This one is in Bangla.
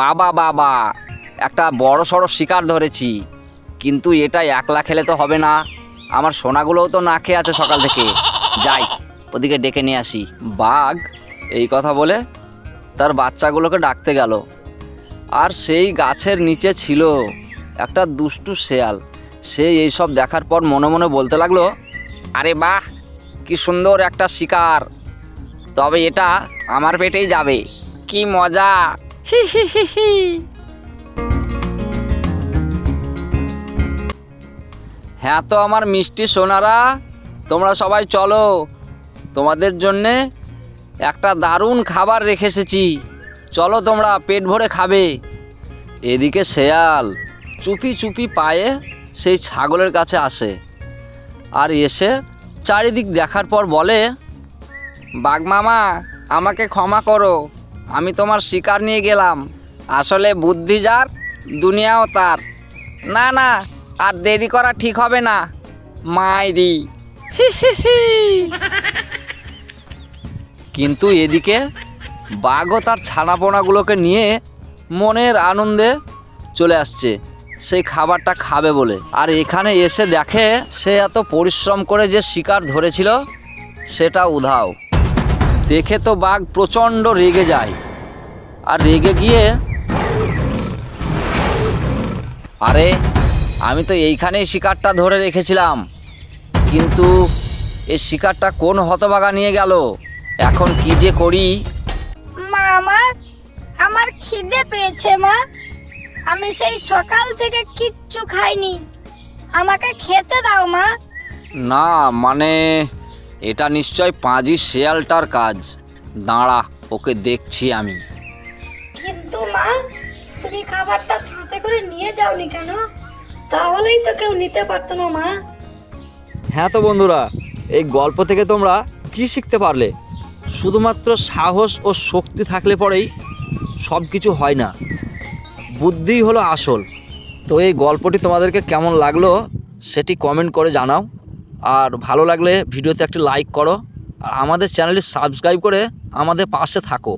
বাবা বাবা, একটা বড় সড়ো শিকার ধরেছি। কিন্তু এটা একলা খেলে তো হবে না। আমার সোনাগুলোও তো না খেয়ে আছে সকাল থেকে। যাই, ওদিকে ডেকে নিয়ে আসি। বাঘ, এই কথা বলে তার বাচ্চাগুলোকে ডাকতে গেল। আর সেই গাছের নিচে ছিল একটা দুষ্টু শেয়াল। সে এইসব দেখার পর মনে মনে বলতে লাগল, আরে বাহ, কি সুন্দর একটা শিকার। তবে এটা আমার পেটেই যাবে। কি মজা! হ্যাঁ তো আমার মিষ্টি সোনারা, তোমরা সবাই চলো। তোমাদের জন্যে একটা দারুণ খাবার রেখে এসেছি। চলো তোমরা পেট ভরে খাবে। এদিকে শেয়াল চুপি চুপি পায়ে সেই ছাগলের কাছে আসে আর এসে চারিদিক দেখার পর বলে, বাঘ মামা, আমাকে ক্ষমা করো। আমি তোমার শিকার নিয়ে গেলাম। আসলে বুদ্ধি যার, দুনিয়াও তার। না না, আর দেরি করা ঠিক হবে না, মাইরি। কিন্তু এদিকে বাঘও তার ছানাপোনাগুলোকে নিয়ে মনের আনন্দে চলে আসছে। সেই খাবারটা খাবে বলে। আর এখানে এসে দেখে সে এত পরিশ্রম করে যে শিকার ধরেছিল, সেটা উধাও। দেখে তো বাঘ প্রচণ্ড রেগে যায়। আর রেগে গিয়ে, আরে, আমি তো এইখানেই শিকারটা ধরে রেখেছিলাম। কিন্তু এই শিকারটা কোন হতবাগা নিয়ে গেল? এখন কি যে করি? মামা আমার খিদে পেয়েছে, মা। আমি সেই সকাল থেকে কিচ্ছু খাইনি। আমাকে খেতে দাও মা। না মানে এটা নিশ্চয় পাঁজি শেয়ালটার কাজ। দাঁড়া ওকে দেখছি আমি। কিন্তু মা তুমি খাবারটা সাথে করে নিয়ে যাওনি কেন? তাহলেই তো কেউ নিতে পারতো না মা। হ্যাঁ তো বন্ধুরা এই গল্প থেকে তোমরা কি শিখতে পারলে? শুধুমাত্র সাহস ও শক্তি থাকলে পরেই সব কিছু হয় না। বুদ্ধিই হলো আসল। তো এই গল্পটি তোমাদেরকে কেমন লাগল সেটি কমেন্ট করে জানাও। আর ভালো লাগলে ভিডিওতে একটি লাইক করো। আর আমাদের চ্যানেলটি সাবস্ক্রাইব করে আমাদের পাশে থাকো।